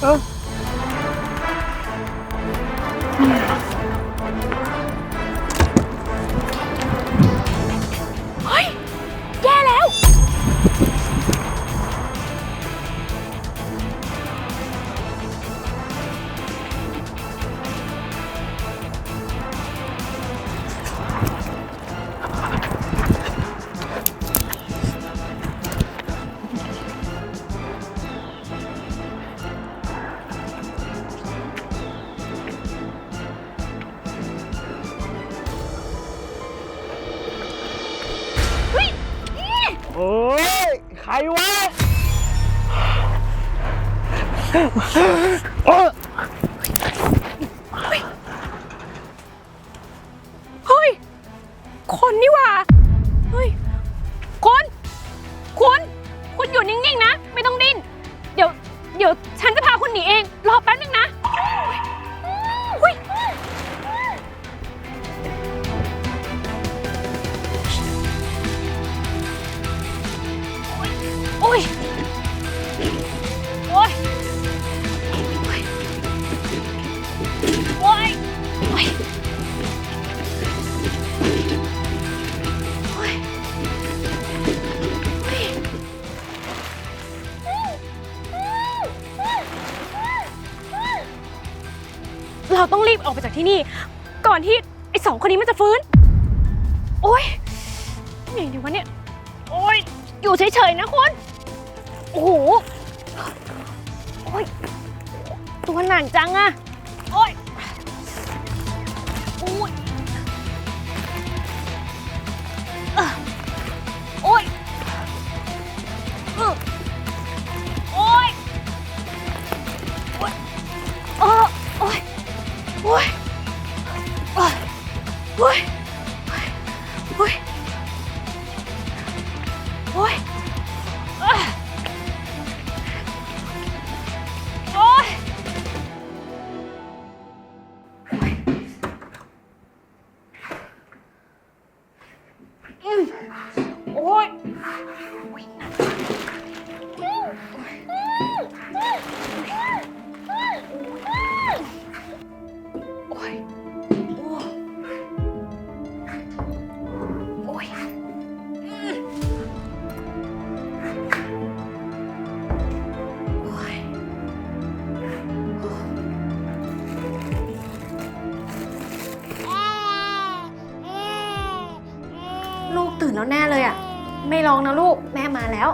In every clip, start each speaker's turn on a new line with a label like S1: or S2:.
S1: เค
S2: นนี่หว่า เฮ้ย คุณ คุณ คุณอยู่นิ่ง ๆ นะ ไม่ต้องดิ้น เดี๋ยว เดี๋ยวฉันจะพาคุณหนีเอง รอแป๊บนึงนะ เราต้องรีบออกไปจากที่นี่ ก่อนที่ไอ้สองคนนี้มันจะฟื้น โอ้ยไงดีวะเนี่ย โอ้ยอยู่เฉยๆนะคุณ โอ้โห โอ้ยตัวหนังจังอะ
S3: แล้วแน่เลยอะ ไม่ลองนะลูกแม่มาแล้ว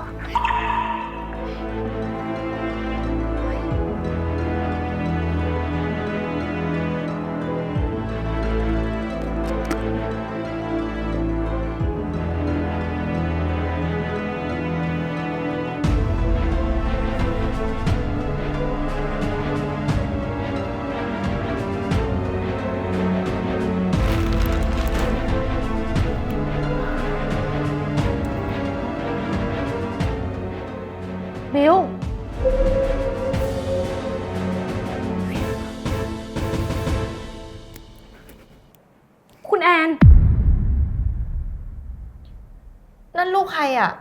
S2: คุณแอน
S3: นั่นลูกใครอะ
S1: ต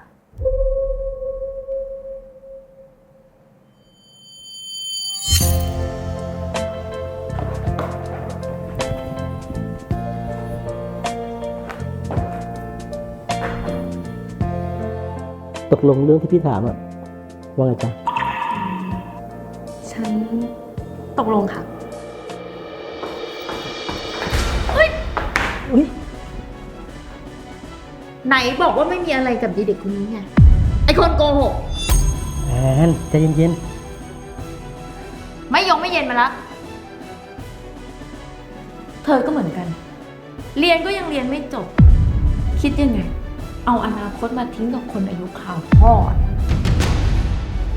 S1: กลงเรื่องที่พี่ถามอะว่าไงจ๊ะ
S3: ฉันตกลงค่ะ ไหนบอกว่าไม่มีอะไรกับเด็กคนนี้ไง ไอคนโกหก
S1: แอนใจเย็น
S3: ไม่ยงไม่เย็นมาละเธอก็เหมือนกัน เรียนก็ยังเรียนไม่จบ คิดยังไง เอาอนาคตมาทิ้งกับคนอายุข่าวพ่ออะ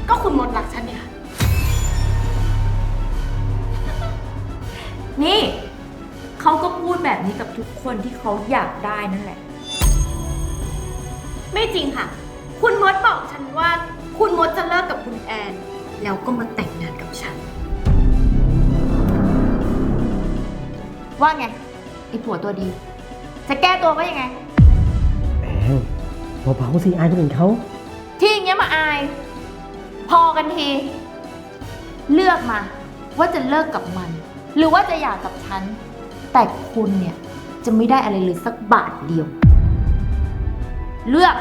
S3: ก็คุณมดรักฉันเนี่ย นี่ เขาก็พูดแบบนี้กับทุกคนที่เขาอยากได้นั่นแหละ ไม่จริงค่ะ คุณมดบอกฉันว่า คุณมดจะเลิกกับคุณแอน แล้วก็มาแต่งงานกับฉัน ว่าไงไอผัวตัวดี จะแก้ตัวว่ายังไง
S1: ๆแอนเบาๆสิอายคนอื่นเขา
S3: ที่อย่างเงี้ยมาอาย พอกันที เลือกมา ว่าจะเลิกกับมัน หรือว่าจะหย่ากับฉัน แต่คุณเนี่ยจะไม่ได้อะไรเลยสักบาทเดียว เลือก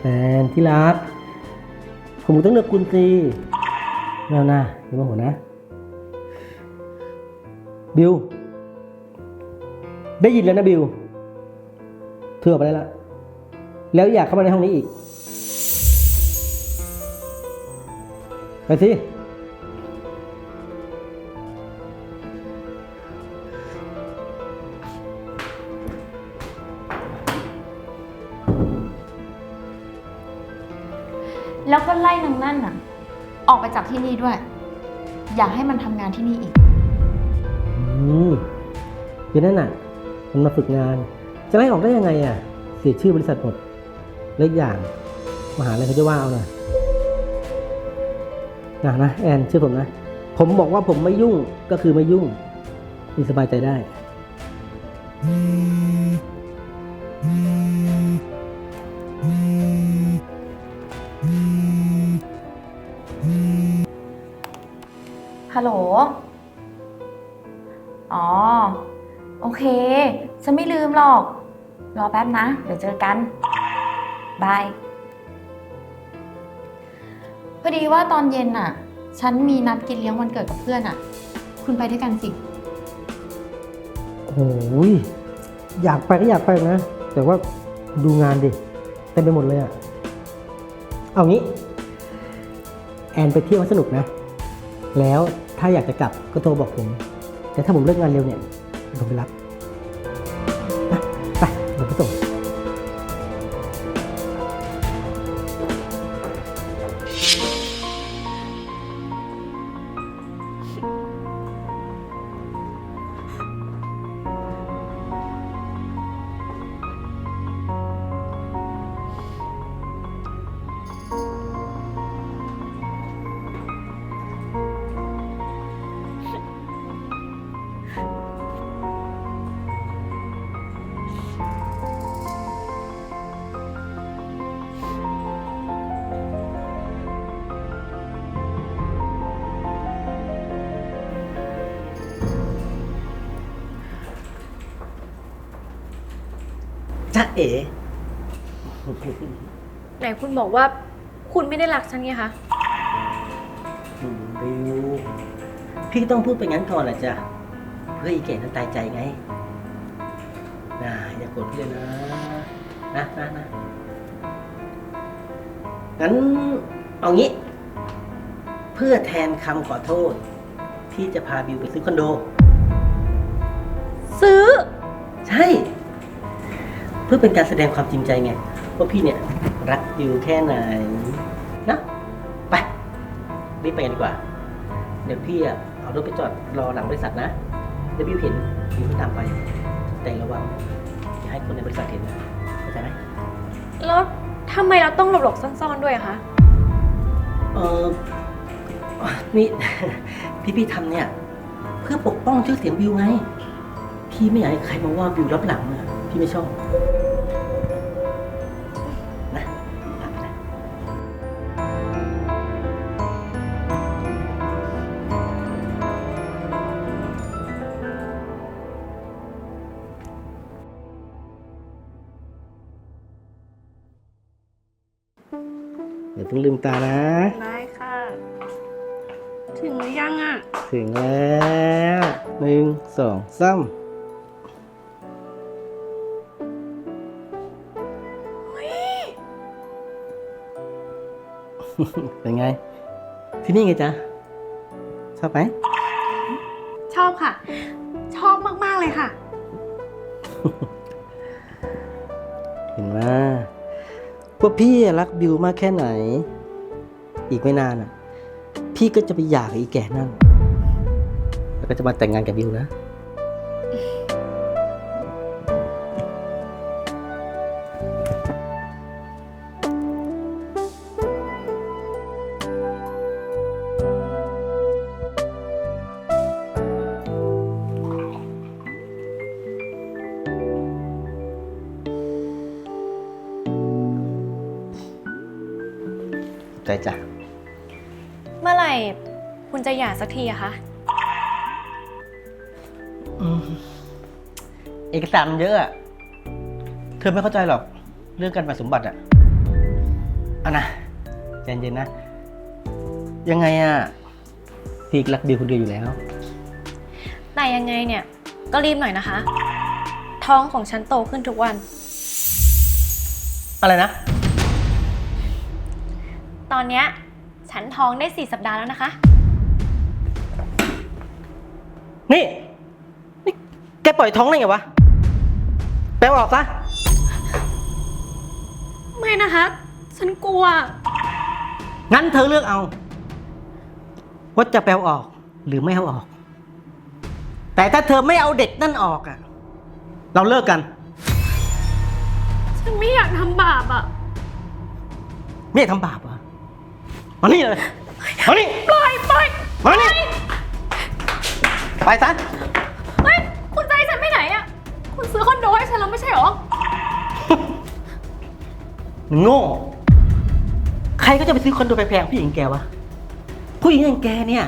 S1: แอนที่รัก ผมต้องเลือกคุณสิไม่เอานะอย่ามาหัวนะ บิว ได้ยินแล้วนะบิว เธอออกไปได้ล้วแล้วอยากเข้ามาในห้องนี้อีก ไปสิ
S3: ออกไปจากที่นี่ด้วย อย่าให้มันทำงานที่นี่อีก
S1: อืมคือนั่นน่ะ มันมาฝึกงาน จะไล่ออกได้ยังไงอะ เสียชื่อบริษัทหมดเล็กอย่างมหาลัยเขาจะว่าเอานะนะนะแอนเชื่อผมนะ ผมบอกว่าผมไม่ยุ่งก็คือไม่ยุ่งคุณสบายใจได้
S3: ฮัลโหล อ๋อ โอเค ฉันไม่ลืมหรอก รอแป๊บนะ เดี๋ยวเจอกัน บาย พอดีว่าตอนเย็นน่ะ ฉันมีนัดกินเลี้ยงวันเกิดกับเพื่อนอะ คุณไปด้วยกันสิ
S1: โอ้ยอยากไปก็อยากไปนะ แต่ว่าดูงานดิเต็มไปหมดเลยอะเอางี้ แอนไปเที่ยวให้สนุกนะ แล้ว ถ้าอยากจะกลับก็โทรบอกผม แต่ถ้าผมเลิกงานเร็วเนี่ยผมไปรับ จ้าเอ๋
S2: ไหนคุณบอกว่าคุณไม่ได้รักฉันไงคะ
S1: อืมบิวพี่ต้องพูดไปงั้นก่อนแหละจ้ะเพื่ออีเก๋นั้นตายใจไงนะอย่าโกรธพี่เลยนะนะนะนะงั้นเอางี้ เพื่อแทนคำขอโทษ พี่จะพาบิวไปซื้อคอนโด พื่อเป็นการแสดงความจริงใจไงว่าพี่เนี่ย รักบิวแค่ไหนนะไปรีบไปกันดีกว่า เดี๋ยวพี่อะเอารถไปจอดรอหลังบริษัทนะเดี๋ยวบิวเห็นบิวก็ตามไป แต่ระวังอย่าให้คนในบริษัทเห็นนะเข้าใจไหม
S2: แล้วทำไมเราต้องหลบๆซ่อนๆด้วยอะคะ
S1: เออนี่ ที่พี่ทำเนี่ย เพื่อปกป้องชื่อเสียงบิวไง พี่ไม่อยากให้ใครมาว่าบิวรับหลังอะพี่ไม่ชอบ เดี๋ยวเพิ่งลืมตานะ
S2: ได้ค่ะ ถึงหรือยังอะ
S1: ถึงแล้วหนึ่งสองสามเป็นไง ที่นี่ไงจ๊ะ ชอบไหม
S2: ชอบค่ะ ชอบมาก ๆ เลยค่ะ
S1: เห็นว่าพ ว่าพี่รักบิวมากแค่ไหน อีกไม่นานอะ พี่ก็จะไปหย่ากับอีแก่นั่น แล้วก็จะมาแต่งงานกับบิวนะ ใจจ้ะ
S2: เมื่อไหร่คุณจะหย่าสักทีอะคะ
S1: อืมเอกสารมันเยอะอะ เธอไม่เข้าใจหรอก เรื่องการแบ่งสมบัติอะเอานะใจเย็นๆนะ ยังไงอะพี่รักบิวคนเดียวอยู่แล้ว
S2: แต่ยังไงเนี่ย ก็รีบหน่อยนะคะ ท้องของฉันโตขึ้นทุกวัน
S1: อะไรนะ
S2: ตอนเนี้ยฉันท้องได้สี่สัปดาห์แล้วนะคะ
S1: นี่นี่แกปล่อยท้องได้ไงวะ แปลออกซะ
S2: ไม่นะคะ ฉันกลัว
S1: งั้นเธอเลือกเอา ว่าจะแปลออกหรือไม่เอาออก แต่ถ้าเธอไม่เอาเด็กนั่นออกอะเราเลิกกัน
S2: ฉันไม่อยากทำบาปอะ
S1: ไม่อยากทำบาปเหรอ มานี่เลยมานี่
S2: ปล่อยปล่อย
S1: มานี่ไปซะ
S2: เฮ้ยคุณจะให้ฉันไปไหนอะคุณซื้อคอนโดให้ฉันแล้วไม่ใช่เหรอ
S1: โง่ ใครก็จะไปซื้อคอนโดแพงๆผู้หญิงแกวะ ผู้หญิงอย่างแกเนี่ย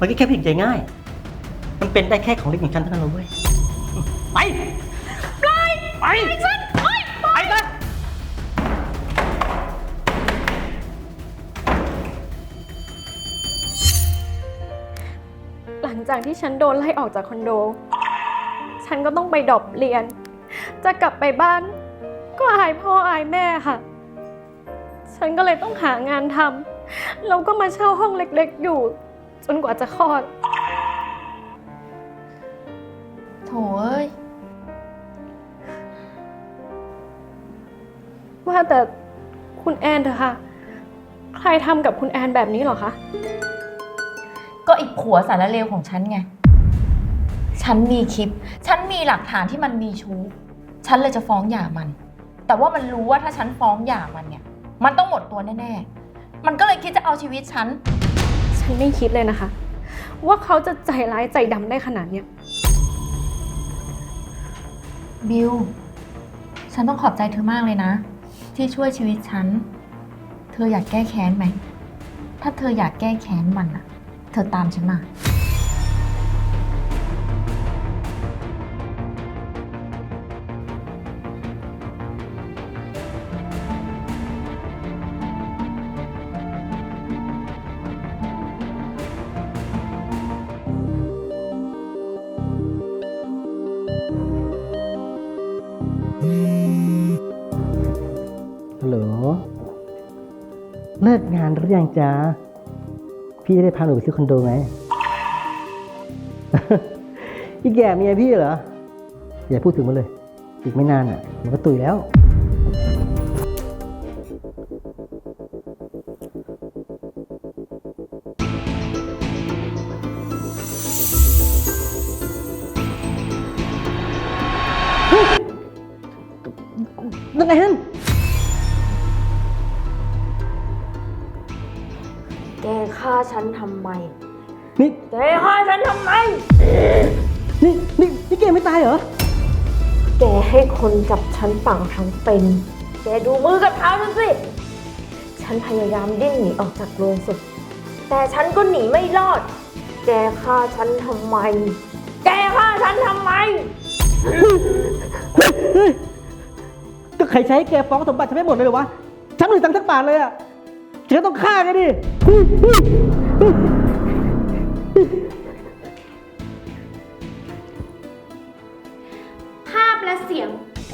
S1: มันก็แค่ผู้หญิงใจง่าย มันเป็นได้แค่ของเล็กอย่างฉันเท่านั้นเลยเว้ย ไปไปไปฉันไปไจา
S2: กที่ฉันโดนไล่ออกจากคอนโด ฉันก็ต้องไปดรอปเรียน จะกลับไปบ้าน ก็อายพ่ออายแม่ค่ะ ฉันก็เลยต้องหางานทำแล้วก็มาเช่าห้องเล็กๆอยู่ จนกว่าจะคลอด
S3: โถเอ้ย
S2: ว่าแต่คุณแอนเถอะค่ะ ใครทำกับคุณแอนแบบนี้เหรอคะ
S3: ก็อีกผัวสารเลวของฉันไง ฉันมีคลิป ฉันมีหลักฐานที่มันมีชู้ ฉันเลยจะฟ้องหย่ามัน แต่ว่ามันรู้ว่าถ้าฉันฟ้องหย่ามันเนี่ย มันต้องหมดตัวแน่ๆ มันก็เลยคิดจะเอาชีวิตฉัน
S2: ฉันไม่คิดเลยนะคะ ว่าเขาจะใจร้ายใจดำได้ขนาดเนี้ย
S3: บิว ฉันต้องขอบใจเธอมากเลยนะ ที่ช่วยชีวิตฉัน เธออยากแก้แค้นไหม ถ้าเธออยากแก้แค้นมันอะ เธอตามฉันมา
S1: ฮัลโหล เลิกงานหรือยังจ๊ะ พี่จะได้พาหนูไปซื้อคอนโดไงอีกแก่เมียพี่เหรออย่าพูดถึงมันเลย อีกไม่นานอะ มันก็ตุยแล้ว เหรอ
S3: แกให้คนจับฉันฝังทั้งเป็น แกดูมือกับเท้าฉันสิ ฉันพยายามดิ้นหนีออกจากโรงศพ แต่ฉันก็หนีไม่รอด แกฆ่าฉันทำไม แกฆ่าฉันทำไม
S1: เฮ้ยก็ใครใช้แกฟ้องสมบัติฉันไม่หมดเลยเหรอวะ ฉันไม่มีตังค์สักบาทเลยอะฉันก็ต้องฆ่าแกดิ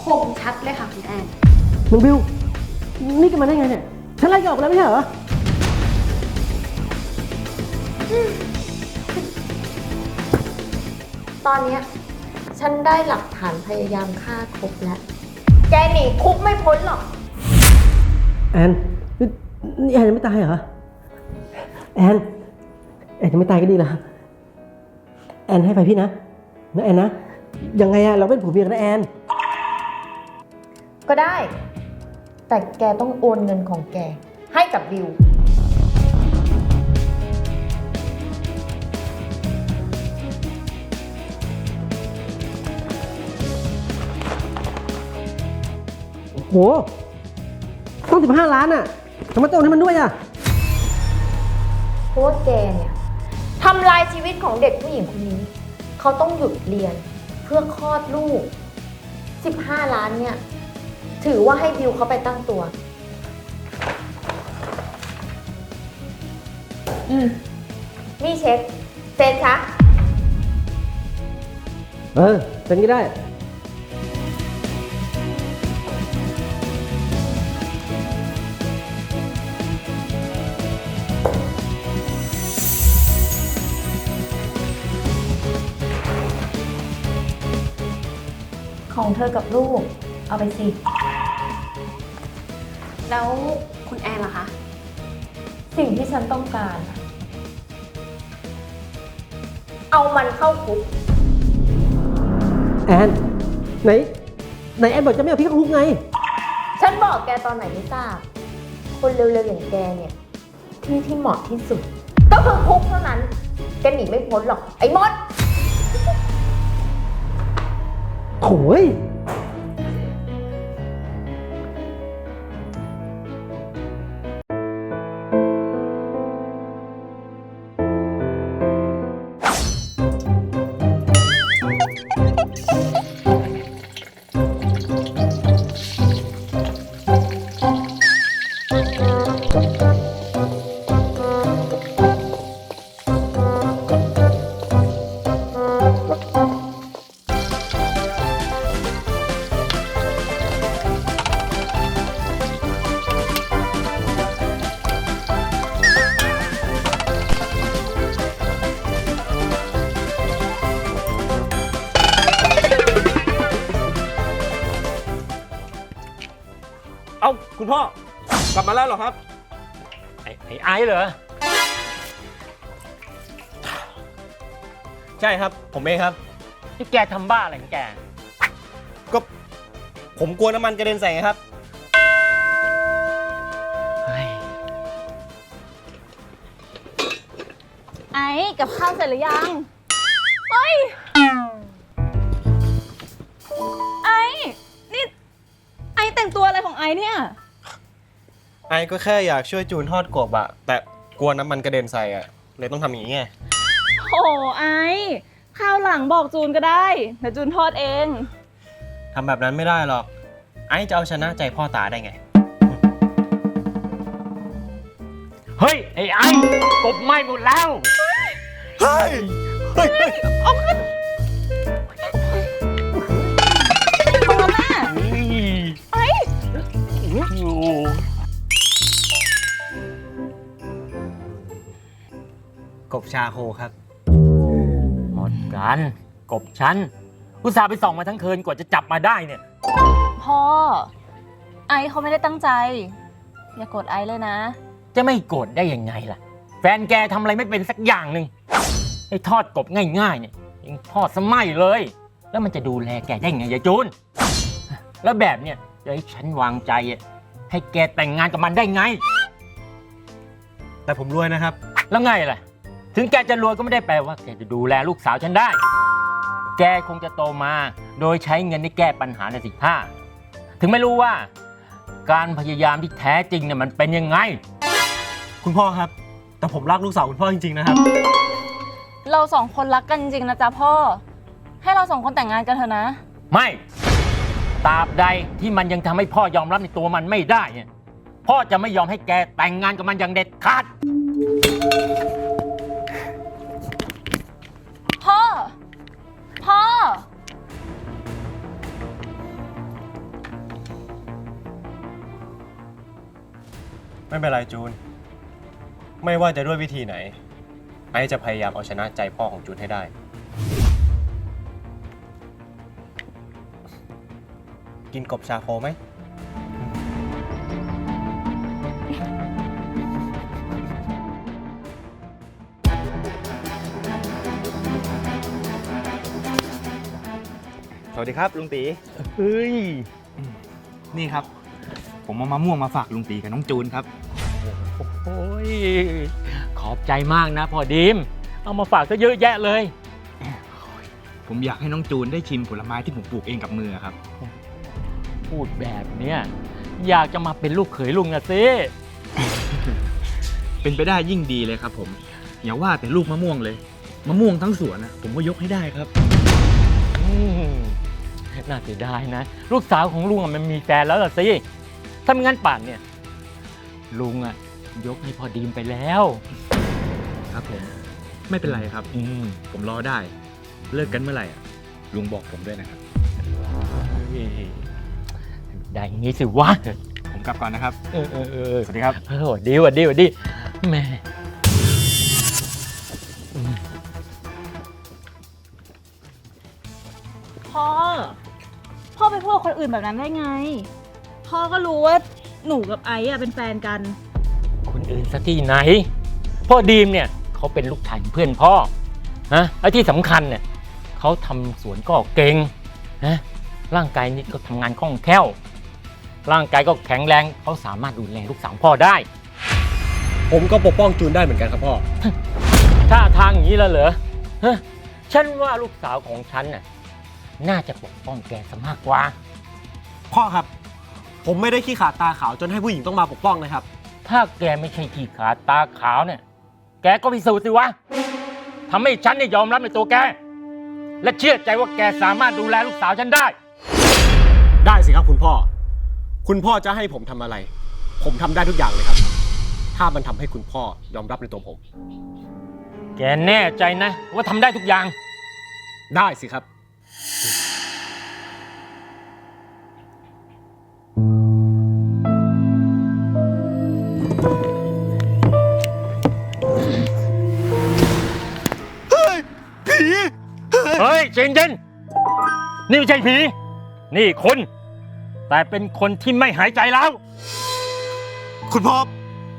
S2: คมชัดเลยค่ะคุณแอน
S1: หนูบิว นี่แกันมาได้ไงเนี่ย ฉันไล่แกออกไปแล้วไม่ใช่เหรอ
S3: ตอนเนี้ยฉันได้หลักฐานพยายามฆ่าครบแล้ว แกหนีคุกไม่พ้นหรอก
S1: แอนนี่นี่แอนยังไม่ตายเหรอ แอน แอนยังไม่ตายก็ดีแล้วแอนให้ไปพี่นะนะแอนนะ ยังไงอะเราเป็นผัวเมียกันนะแอน
S3: ก็ได้ แต่แกต้องโอนเงินของแก ให้กับบิว
S1: โหต้องสิบห้าล้านอะทำไมต้องโอนให้มันด้วยอะ
S3: ราะว่าแกเนี่ยทำลายชีวิตของเด็กผู้หญิงคนนี้ เขาต้องหยุดเรียนเพื่อคลอดลูก 15 ล้านเนี่ย ถือว่าให้บิวเขาไปตั้งตัว อืม นี่เช็คเซ็นคะ
S1: เออเซ็นก็ได้
S3: ของเธอกับลูก เอาไปสิ
S2: แล้วคุณแอนล่ะคะ
S3: สิ่งที่ฉันต้องการอะเอามันเข้าคุก
S1: แอนไหนไหนแอนบอกจะไม่เอาพี่เข้าคุกไง
S3: ฉันบอกแกตอนไหนไม่ทราบ คนเร็วๆอย่างแกเนี่ย ที่ที่เหมาะที่สุด ก็คือคุกเท่านั้น แกหนีไม่พ้นหรอก ไอ้มด
S1: โถ่ย
S4: ช่ครับผมเองครับ
S5: ที่แกทำบ้าอะไรของแก
S4: ก็ผมกลัวน้ำมันกระเด็นใส่ไงครับ
S5: เฮ้ย
S2: ไอ้กับข้าวเสร็จหรือยัง เฮ้ย ไอ้ นี่ ไอ้แต่งตัวอะไรของไอ้เนี่ย
S4: ไอ้ก็แค่อยากช่วยจูนทอดกบอะแต่กลัวน้ำมันกระเด็นใส่อะเลยต้องทำอย่างนี้ไง
S2: โอ้ไอ้ ข้าวหลังบอกจูนก็ได้เดี๋ยวจูนทอดเอง
S4: ทำแบบนั้นไม่ได้หรอก ไอ้จะเอาชนะใจพ่อตาได้ไง
S5: เฮ้ย ไอ้ไอ้กบไหม้หมดแล้ว
S4: เฮ้ย เฮ้ย
S2: เอาขึ้นพอแม่ไอ้
S4: กบชาโคครับ
S5: หม ดกัน กบฉัน อุตส่าห์ไปส่องมาทั้งคืนกว่าจะจับมาได้เนี่ย
S2: พ่อ ไอ้เขาไม่ได้ตั้งใจ อย่ากดไอ้เลยนะ
S5: จะไม่โกรธได้ยังไงล่ะ แฟนแกทำอะไรไม่เป็นสักอย่างหนึ่งไอ้ทอดกบง่ายๆเนี่ยยังทอดสมัยเลย แล้วมันจะดูแลแกได้ไงยายจูน แล้วแบบเนี่ยจะให้ฉันวางใจอะให้แกแต่งงานกับมันได้ไง
S4: แต่ผมรวยนะครับ
S5: แล้วไงล่ะ ถึงแกจะรวยก็ไม่ได้แปลว่าแกจะดูแลลูกสาวฉันได้ แกคงจะโตมา โดยใช้เงินในแก้ปัญหาในสิท่าถึงไม่รู้ว่า การพยายามที่แท้จริงเนี่ยมันเป็นยังไง
S4: คุณพ่อครับ แต่ผมรักลูกสาวคุณพ่อจริงๆนะครับ
S2: เราสองคนรักกันจริงๆนะจ๊ะพ่อ ให้เราสองคนแต่งงานกันเถอะนะ
S5: ไม่ตราบใดที่มันยังทำให้พ่อยอมรับในตัวมันไม่ได้เนี่ยพ่อจะไม่ยอมให้แกแต่งงานกับมันอย่างเด็ดขาด
S4: ไม่เป็นไรจูน ไม่ว่าจะด้วยวิธีไหน ไอจะพยายามเอาชนะใจพ่อของจูนให้ได้ กินกบชาโคไหม สวัสดีครับลุงตี
S5: เฮ้ย
S6: นี่ครับ ผมเอามะม่วงมาฝากลุงตีกับน้องจูนครับ
S5: โอ้ย ขอบใจมากนะพ่อดีมเอามาฝากซะเยอะแยะเลย
S6: ผมอยากให้น้องจูนได้ชิมผลไม้ที่ผมปลูกเองกับมือครับ
S5: พูดแบบเนี้ยอยากจะมาเป็นลูกเขยลุงนะสิ
S6: เป็นไปได้ยิ่งดีเลยครับ ผม อย่าว่าแต่ลูกมะม่วงเลย มะม่วงทั้งสวนนะผมก็ยกให้ได้ครับ
S5: อืมน่าเสียดายนะ ลูกสาวของลุงอะมันมีแฟนแล้วล่ะสิถ้าไม่งั้นป่านเนี่ย ลุงอะ ยกให้พอดีมไปแล้ว
S6: ครับผม ไม่เป็นไรครับ
S5: อืม
S6: ผมรอได้ เลิกกันเมื่อไหร่อะลุงบอกผมด้วยนะครับ
S5: ได้อย่างงี้สิวะ
S6: ผมกลับก่อนนะครับ
S5: เออเออเออ
S6: สวัสดีครับ
S5: เออหวัดดีหวัดดีหวัดดีแหม่
S7: พ่อ พ่อไปพูดกับคนอื่นแบบนั้นได้ไง พ่อก็รู้ว่าหนูกับไอซ์อะเป็นแฟนกัน
S5: คน อื่นซะที่ไหน พ่อดีมเนี่ยเขาเป็นลูกชายของเพื่อนพ่อนะไอ้ที่สำคัญเนี่ยเขาทำสวนก็เก่งนะร่างกายนี่ก็ทำงานคล่องแคล่ว ร่างกายก็แข็งแรงเขาสามารถดูแลลูกสาวพ่อได้
S4: ผมก็ปกป้องจูนได้เหมือนกันครับพ่อ
S5: ถ้าทางอย่างนี้แล้วเหรอฮะฉันว่าลูกสาวของฉันน่ะน่าจะปกป้องแกซะมากกว่า
S4: พ่อครับ ผมไม่ได้ขี้ขาดตาขาวจนให้ผู้หญิงต้องมาปกป้องนะครับ
S5: ถ้าแกไม่ใช่ขี้ขาดตาขาวเนี่ย แกก็พิสูจน์สิวะทำให้ฉันเนี่ยยอมรับในตัวแก และเชื่อใจว่าแกสามารถดูแลลูกสาวฉันได้
S4: ได้สิครับคุณพ่อ คุณพ่อจะให้ผมทำอะไร ผมทำได้ทุกอย่างเลยครับ ถ้ามันทำให้คุณพ่อยอมรับในตัวผม
S5: แกแน่ใจนะ ว่าทำได้ทุกอย่าง
S4: ได้สิครับ
S5: เฮ้ยเจนเจนนี่ไม่ใช่ผี นี่คน แต่เป็นคนที่ไม่หายใจแล้ว
S4: คุณพ่อ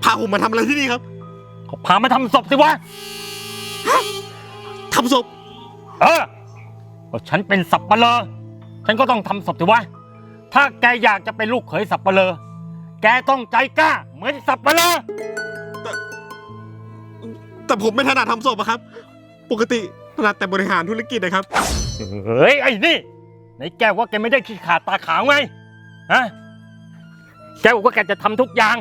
S4: พาผมมาทำอะไรที่นี่ครับ
S5: เขาพามาทำศพสิวะ
S4: ทำศพ
S5: เออก็ฉันเป็นสับปะเลอ ฉันก็ต้องทำศพสิวะ ถ้าแกอยากจะเป็นลูกเขยสับปะเลอ แกต้องใจกล้า เหมือนสับปะเลอ
S4: แต่ผมไม่ถนัดทำศพอะครับ ปกติ ถนัดแต่บริหารธุรกิจนะครับ
S5: เฮ้ยไอ้นี่ไหนแกว่าแกไม่ได้ขี้ขาดตาขาวไงฮะแกบอกว่าแกจะทำทุกอย่าง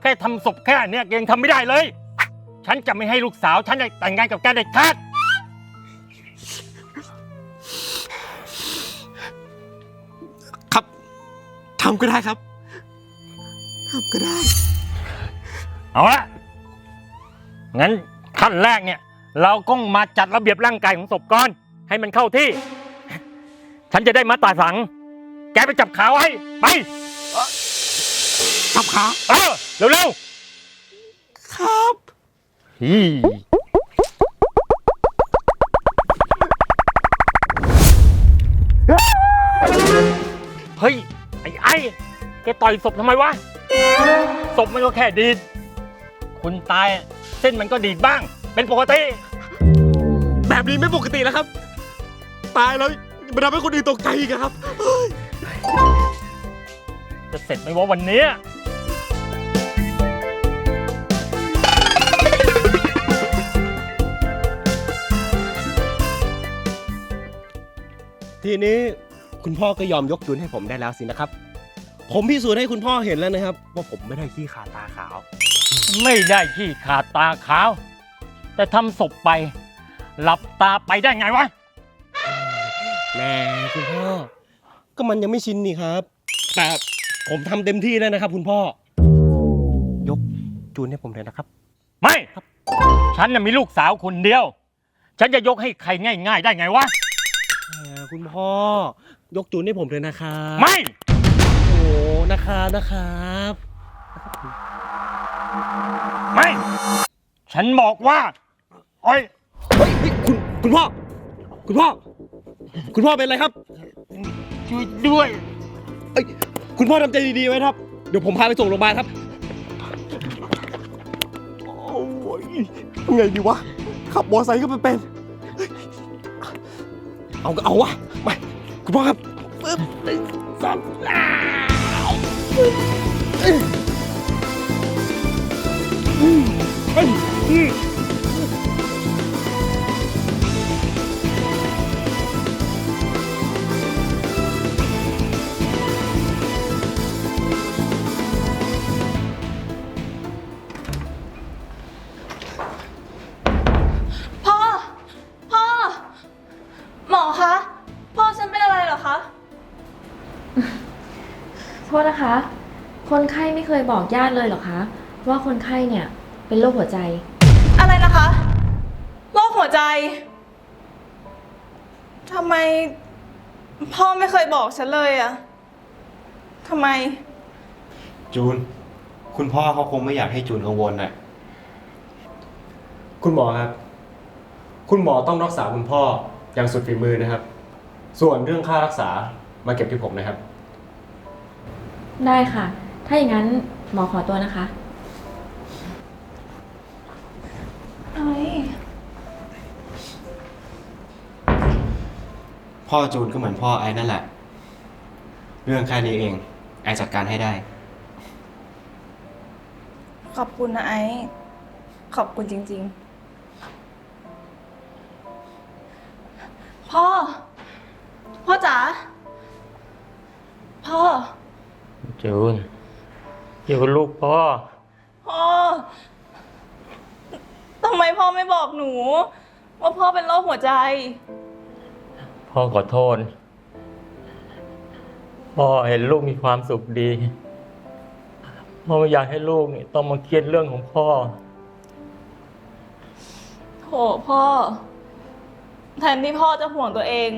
S5: แค่ทำศพแค่เนี้ยแกยังทำไม่ได้เลย ฉันจะไม่ให้ลูกสาว ฉันได้แต่งงานกับแกเด็ดขาด
S4: ครับทำก็ได้ครับทำก็ได้
S5: เอาละงั้นขั้นแรกเนี่ย เราก็มาจัดระเบียบร่างกายของศพก่อน ให้มันเข้าที่ ฉันจะได้มาตราสัง แกไปจับขาไว้ไป
S4: จับขา
S5: เออเร็ว
S4: ครับ
S5: ๆฮีเฮ้ย ไอ้ไอ้แกต่อยศพทำไมวะ ศพมันก็แค่ดีด คุณตายอะเส้นมันก็ดีดบ้าง เป็นปกติ
S4: แบบนี้ไม่ปกติแล้วครับ ตายแล้วมันทำให้คนอื่นตกใจอีกอะครับ
S5: จะเสร็จไหมวะวันเนี้ย
S4: ทีนี้คุณพ่อก็ยอมยกจูนให้ผมได้แล้วสินะครับ ผมพิสูจน์ให้คุณพ่อเห็นแล้วนะครับ ว่าผมไม่ได้ขี้ขาดตาขาว
S5: ไม่ได้ขี้ขาดตาขาว แต่ทำศพไป หลับตาไปได้ไงวะ
S4: แหม่คุณพ่อ ก็มันยังไม่ชินนี่ครับ แต่ผมทำเต็มที่แล้วนะครับ คุณพ่อ ยกจูนให้ผมเลยนะครับ
S5: ไม่ฉันน่ะมีลูกสาวคนเดียว ฉันจะยกให้ใครง่าย ๆ ได้ไงวะ
S4: แหมคุณพ่อ ยกจูนให้ผมเลยนะครับ
S5: ไม่
S4: โอ้นะครับนะครับ
S5: ไม่ ฉันบอกว่า โอ้ย
S4: เฮ้ยนี่คุณคุณพ่อ คุณพ่อ คุณพ่อเป็นอะไรครับ
S5: ช่วยด้วย
S4: เอ้ยคุณพ่อทำใจดีๆไว้ครับ เดี๋ยวผมพาไปส่งโรงพยาบาลครับ โอ้ยไงดีวะ ขับมอไซค์ก็ไม่เป็นเฮ้ยเอาก็เอาวะ ไป คุณพ่อครับปึ๊บหนึ่งสองอ้าวปึ๊บเอ้ยอืมเอ้ยอืม
S3: บอกญาติเลยเหรอคะ ว่าคนไข้เนี่ยเป็นโรคหัวใจ
S7: อะไรนะคะโรคหัวใจทำไม พ่อไม่เคยบอกฉันเลยอะทำไม
S4: จูน คุณพ่อเขาคงไม่อยากให้จูนกังวลน่ะ คุณหมอครับ คุณหมอต้องรักษาคุณพ่ออย่างสุดฝีมือนะครับ ส่วนเรื่องค่ารักษามาเก็บที่ผมนะครับ
S3: ได้ค่ะ ถ้าอย่างนั้น หมอขอตัวนะคะ
S7: ไอ้
S4: พ่อจูนก็เหมือนพ่อไอ้นั่นแหละ เรื่องแค่นี้เอง ไอ้จัดการให้ได้
S7: ขอบคุณนะไอ้ขอบคุณจริง ๆ พ่อ พ่อจ๋า พ่อ
S5: จูน อยู่กับลูกพ่อ
S7: พ่อ ทำไมพ่อไม่บอกหนู ว่าพ่อเป็นโรคหัวใจ
S5: พ่อขอโทษ พ่อเห็นลูกมีความสุขดี พ่อไม่อยากให้ลูกนี่ต้องมาเครียดเรื่องของพ่อ
S7: โถพ่อ แทนที่พ่อจะห่วงตัวเอง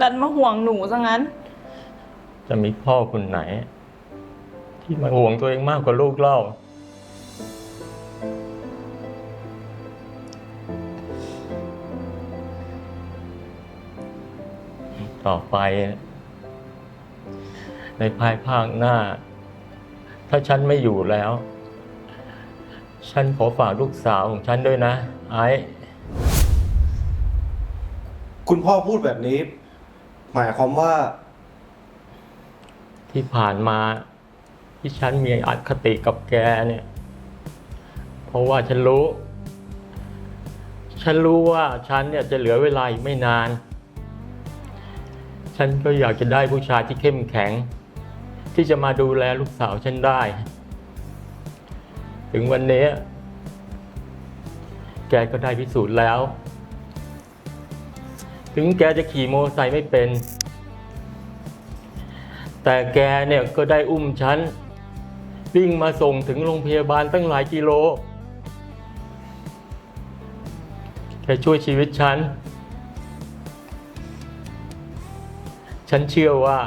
S7: ดันมาห่วงหนูซะงั้น
S5: จะมีพ่อคนไหน ที่มาห่วงตัวเองมากกว่าลูกเล่า ต่อไป ในภายภาคหน้า ถ้าฉันไม่อยู่แล้ว ฉันขอฝากลูกสาวของฉันด้วยนะ ไอ้
S4: คุณพ่อพูดแบบนี้ หมายความว่า
S5: ที่ผ่านมา ที่ฉันมีอคติกับแกเนี่ย เพราะว่าฉันรู้ ฉันรู้ว่าฉันเนี่ยจะเหลือเวลาอีกไม่นาน ฉันก็อยากจะได้ผู้ชายที่เข้มแข็ง ที่จะมาดูแลลูกสาวฉันได้ ถึงวันนี้ แกก็ได้พิสูจน์แล้ว ถึงแกจะขี่โมเตอร์ไซค์ไม่เป็น แต่แกเนี่ยก็ได้อุ้มฉัน วิ่งมาส่งถึงโรงพยาบาลตั้งหลายกิโล แกช่วยชีวิตฉัน ฉันเชื่อว่า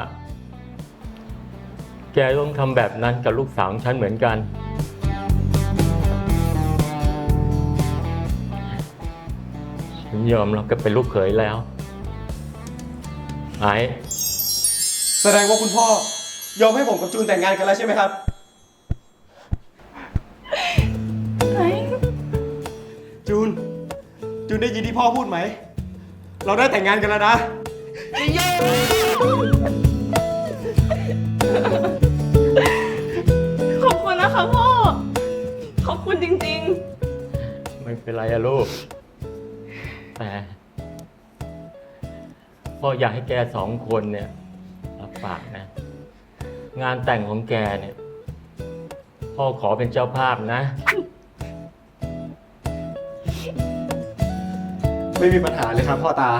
S5: แกต้องทำแบบนั้นกับลูกสาวของฉันเหมือนกัน ฉันยอมรับแกเป็นลูกเขยแล้ว ไอ้
S4: แสดงว่าคุณพ่อยอมให้ผมกับจูนแต่งงานกันแล้วใช่ไหมครับ จูน จูนได้ยินที่พ่อพูดไหม เราได้แต่งงานกันแล้วนะ
S7: ขอบคุณนะคะพ่อ ขอบคุณจริง
S5: ไม่เป็นไรอะลูก แต่พ่ออยากให้แกสองคนเนี่ยรับปากนะ งานแต่งของแกเนี่ย พ่อขอเป็นเจ้าภาพนะ
S4: ไม่มีปัญหาเลยครับพ่อตา